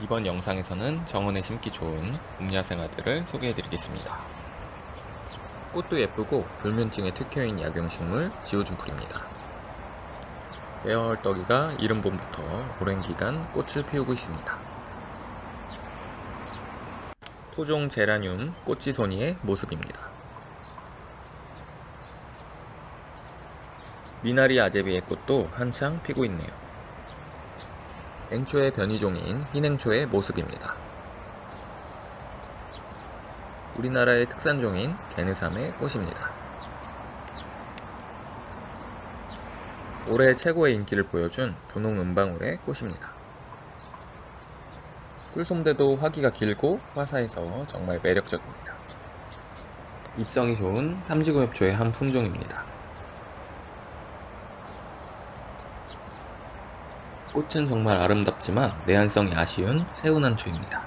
이번 영상에서는 정원에 심기 좋은 봄야생화들을 소개해드리겠습니다. 꽃도 예쁘고 불면증에 특효인 약용식물 지오준풀입니다. 에어헐떡이가 이른 봄부터 오랜 기간 꽃을 피우고 있습니다. 토종 제라늄 꽃지손이의 모습입니다. 미나리 아제비의 꽃도 한창 피고 있네요. 앵초의 변이종인 흰앵초의 모습입니다. 우리나라의 특산종인 게느삼의 꽃입니다. 올해 최고의 인기를 보여준 분홍 은방울의 꽃입니다. 꿀솜대도 화기가 길고 화사해서 정말 매력적입니다. 입성이 좋은 삼지구엽초의 한 품종입니다. 꽃은 정말 아름답지만 내한성이 아쉬운 새우난초입니다.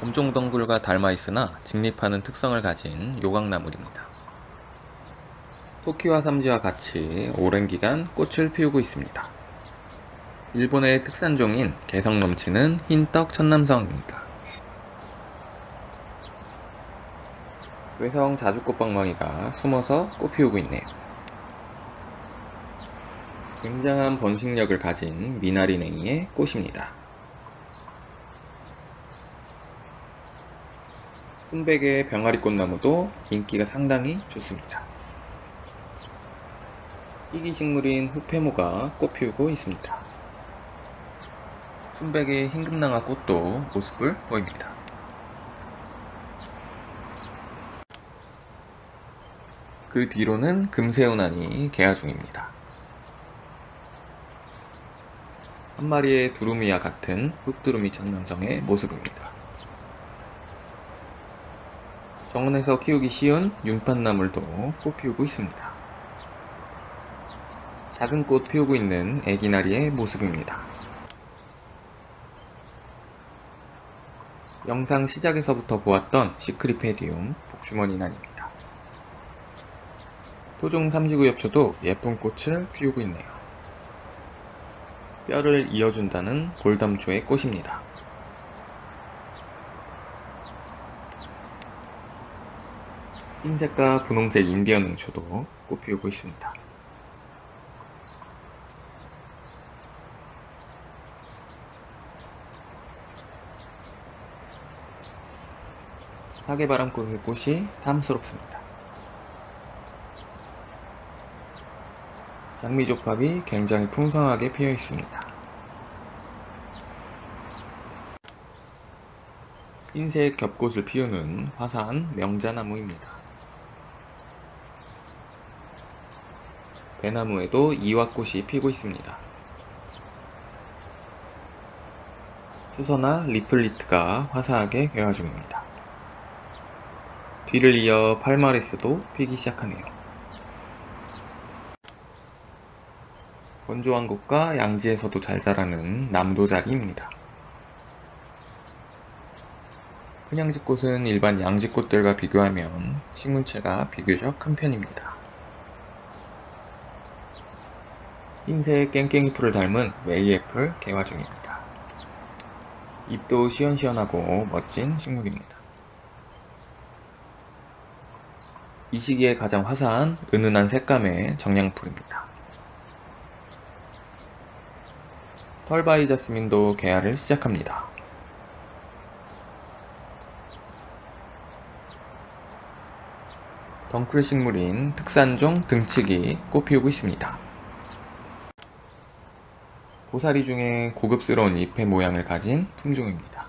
검종덩굴과 닮아 있으나 직립하는 특성을 가진 요강나물입니다. 토키와 삼지와 같이 오랜 기간 꽃을 피우고 있습니다. 일본의 특산종인 개성 넘치는 흰떡 천남성입니다. 외성 자주꽃방망이가 숨어서 꽃 피우고 있네요. 굉장한 번식력을 가진 미나리 냉이의 꽃입니다. 순백의 병아리 꽃나무도 인기가 상당히 좋습니다. 희귀 식물인 흑패모가 꽃 피우고 있습니다. 순백의 흰금낭아 꽃도 모습을 보입니다. 그 뒤로는 금새우난이 개화 중입니다. 한 마리의 두루미와 같은 흑두루미 천남성의 모습입니다. 정원에서 키우기 쉬운 융판나물도 꽃 피우고 있습니다. 작은 꽃 피우고 있는 애기나리의 모습입니다. 영상 시작에서부터 보았던 시크리페디움 복주머니난입니다. 토종 삼지구엽초도 예쁜 꽃을 피우고 있네요. 뼈를 이어준다는 골담초의 꽃입니다. 흰색과 분홍색 인디언 응초도 꽃 피우고 있습니다. 사계바람꽃의 꽃이 탐스럽습니다. 장미조팝이 굉장히 풍성하게 피어 있습니다. 흰색 겹꽃을 피우는 화사한 명자나무입니다. 배나무에도 이화꽃이 피고 있습니다. 수서나 리플리트가 화사하게 개화 중입니다. 뒤를 이어 팔마리스도 피기 시작하네요. 건조한 곳과 양지에서도 잘 자라는 남도자리입니다. 그냥집꽃은 일반 양지꽃들과 비교하면 식물체가 비교적 큰 편입니다. 흰색 깽깽이 풀을 닮은 웨이애플 개화 중입니다. 잎도 시원시원하고 멋진 식물입니다. 이 시기에 가장 화사한 은은한 색감의 정량풀입니다. 털바이 자스민도 개화를 시작합니다. 덩쿨 식물인 특산종 등치기 꽃 피우고 있습니다. 고사리 중에 고급스러운 잎의 모양을 가진 품종입니다.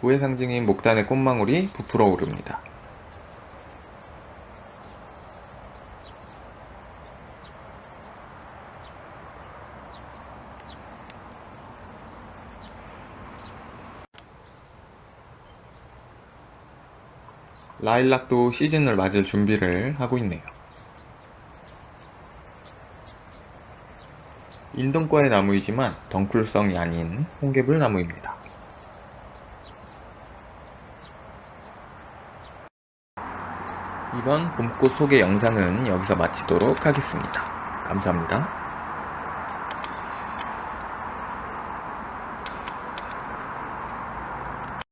부의 상징인 목단의 꽃망울이 부풀어 오릅니다. 라일락도 시즌을 맞을 준비를 하고 있네요. 인동과의 나무이지만 덩쿨성이 아닌 홍개불 나무입니다. 이번 봄꽃 소개 영상은 여기서 마치도록 하겠습니다. 감사합니다.